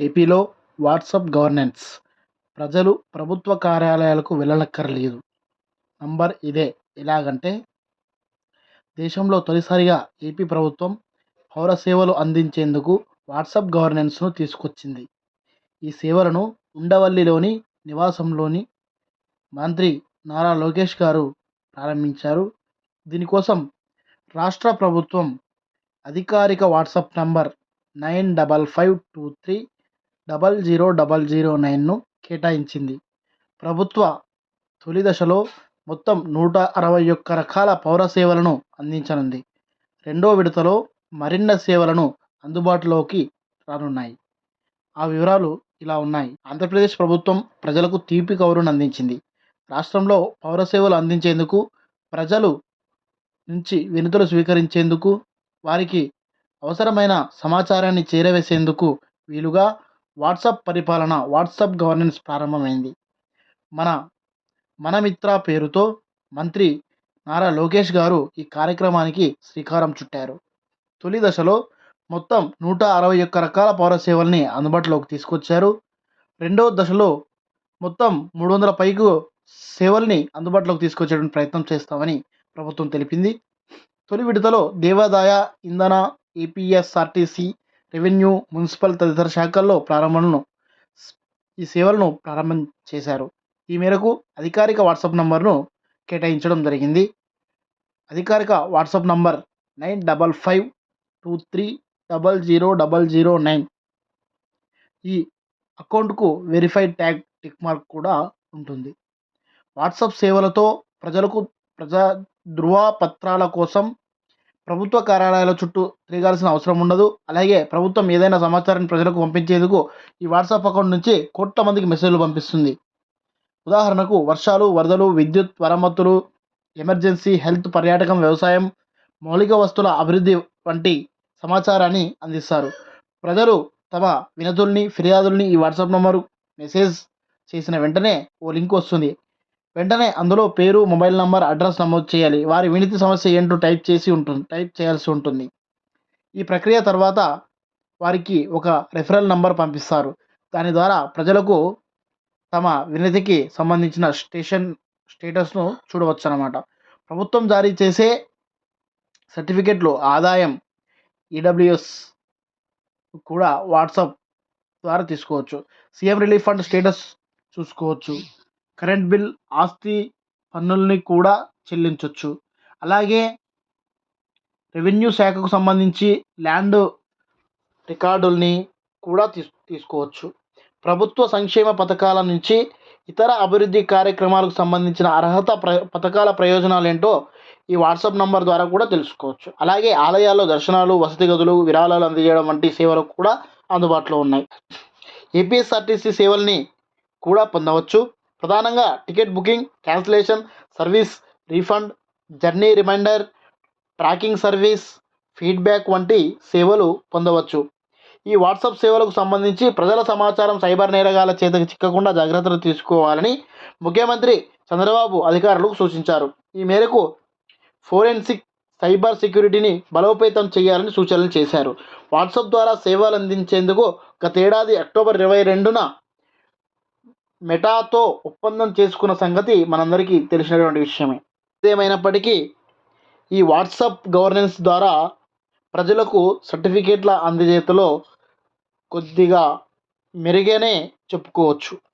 ఏపీలో WhatsApp governance. ప్రజలు ప్రభుత్వ కార్యాలయాలకు వెళ్ళనక్కర్లేదు. నంబర్ ఇదే. ఎలాగంటే దేశంలో తొలిసారిగా ఏపీ ప్రభుత్వం పౌర సేవలు అందించేందుకు వాట్సాప్ గవర్నెన్స్ను తీసుకొచ్చింది. ఈ సేవలను ఉండవల్లిలోని నివాసంలోని మంత్రి నారా లోకేష్ గారు ప్రారంభించారు. దీనికోసం రాష్ట్ర ప్రభుత్వం అధికారిక WhatsApp number nine double five two three double zero double zero నైన్ను కేటాయించింది. ప్రభుత్వ తొలి దశలో మొత్తం నూట అరవై ఒక్క రకాల పౌర సేవలను అందించనుంది. రెండో విడతలో మరిన్న సేవలను అందుబాటులోకి రానున్నాయి. ఆ వివరాలు ఇలా ఉన్నాయి. ఆంధ్రప్రదేశ్ ప్రభుత్వం ప్రజలకు తీపి కౌరును అందించింది. రాష్ట్రంలో పౌర సేవలు అందించేందుకు ప్రజలు నుంచి వినతులు స్వీకరించేందుకు వారికి అవసరమైన సమాచారాన్ని చేరవేసేందుకు వీలుగా వాట్సాప్ పరిపాలన వాట్సాప్ గవర్నెన్స్ ప్రారంభమైంది. మన మన మిత్ర పేరుతో మంత్రి నారా లోకేష్ గారు ఈ కార్యక్రమానికి శ్రీకారం చుట్టారు. తొలి దశలో మొత్తం నూట అరవై ఒక్క రకాల పౌర సేవల్ని అందుబాటులోకి తీసుకొచ్చారు. రెండవ దశలో మొత్తం మూడు వందల పైకు సేవల్ని అందుబాటులోకి తీసుకొచ్చేటువంటి ప్రయత్నం చేస్తామని ప్రభుత్వం తెలిపింది. తొలి విడతలో దేవాదాయ ఇంధన ఏపీఎస్ఆర్టీసీ రెవెన్యూ మున్సిపల్ తదితర శాఖల్లో ప్రారంభంను ఈ సేవలను ప్రారంభం చేశారు. ఈ మేరకు అధికారిక వాట్సాప్ నంబర్ను కేటాయించడం జరిగింది. అధికారిక WhatsApp number nine double five two three double zero double zero nine. ఈ అకౌంట్కు వెరిఫైడ్ ట్యాగ్ టిక్ మార్క్ కూడా ఉంటుంది. వాట్సాప్ సేవలతో ప్రజలకు ప్రజా ధృవపత్రాల కోసం ప్రభుత్వ కార్యాలయాల చుట్టూ తిరగాల్సిన అవసరం ఉండదు. అలాగే ప్రభుత్వం ఏదైనా సమాచారాన్ని ప్రజలకు పంపించేందుకు ఈ వాట్సాప్ అకౌంట్ నుంచి కోట్ల మందికి మెసేజ్లు పంపిస్తుంది. ఉదాహరణకు వర్షాలు వరదలు విద్యుత్ మరమ్మతులు ఎమర్జెన్సీ హెల్త్ పర్యాటకం వ్యవసాయం మౌలిక వస్తువుల అభివృద్ధి వంటి సమాచారాన్ని అందిస్తారు. ప్రజలు తమ వినతుల్ని ఫిర్యాదుల్ని ఈ వాట్సాప్ నెంబరు మెసేజ్ చేసిన వెంటనే ఓ లింక్ వస్తుంది. వెంటనే అందులో పేరు మొబైల్ నంబర్ అడ్రస్ నమోదు చేయాలి. వారి వినతి సమస్య ఏంటో టైప్ చేసి ఉంటుంది టైప్ చేయాల్సి ఉంటుంది. ఈ ప్రక్రియ తర్వాత వారికి ఒక రెఫరల్ నంబర్ పంపిస్తారు. దాని ద్వారా ప్రజలకు తమ వినతికి సంబంధించిన స్టేషన్ స్టేటస్ను చూడవచ్చు అన్నమాట ప్రభుత్వం జారీ చేసే సర్టిఫికెట్లు ఆదాయం ఈడబ్ల్యూఎస్ కూడా వాట్సాప్ ద్వారా తీసుకోవచ్చు. సీఎం రిలీఫ్ ఫండ్ స్టేటస్ చూసుకోవచ్చు. కరెంట్ బిల్ ఆస్తి పన్నుల్ని కూడా చెల్లించవచ్చు అలాగే రెవెన్యూ శాఖకు సంబంధించి ల్యాండ్ రికార్డుల్ని కూడా తీసు తీసుకోవచ్చు. ప్రభుత్వ సంక్షేమ పథకాల నుంచి ఇతర అభివృద్ధి కార్యక్రమాలకు సంబంధించిన అర్హత ప్ర పథకాల ప్రయోజనాలు ఏంటో ఈ వాట్సాప్ నంబర్ ద్వారా కూడా తెలుసుకోవచ్చు. అలాగే ఆలయాల్లో దర్శనాలు వసతి గదులు విరాళాలు అందజేయడం వంటి సేవలు కూడా అందుబాటులో ఉన్నాయి. ఏపీఎస్ఆర్టీసీ సేవల్ని కూడా పొందవచ్చు. ప్రధానంగా ticket booking cancellation service refund journey reminder tracking service feedback వంటి సేవలు పొందవచ్చు. ఈ వాట్సాప్ సేవలకు సంబంధించి ప్రజల సమాచారం సైబర్ నేరగాల చేతకు చిక్కకుండా జాగ్రత్తలు తీసుకోవాలని ముఖ్యమంత్రి చంద్రబాబు అధికారులకు సూచించారు. ఈ మేరకు ఫోరెన్సిక్ సైబర్ సెక్యూరిటీని బలోపేతం చేయాలని సూచనలు చేశారు. వాట్సాప్ ద్వారా సేవలు అందించేందుకు గతేడాది అక్టోబర్ ఇరవై రెండున మెటాతో ఒప్పందం చేసుకున్న సంగతి మనందరికీ తెలిసినటువంటి విషయమే. ఏమైనప్పటికీ ఈ వాట్సాప్ గవర్నెన్స్ ద్వారా ప్రజలకు సర్టిఫికేట్ల అందజేతలో కొద్దిగా మెరుగనే చెప్పుకోవచ్చు.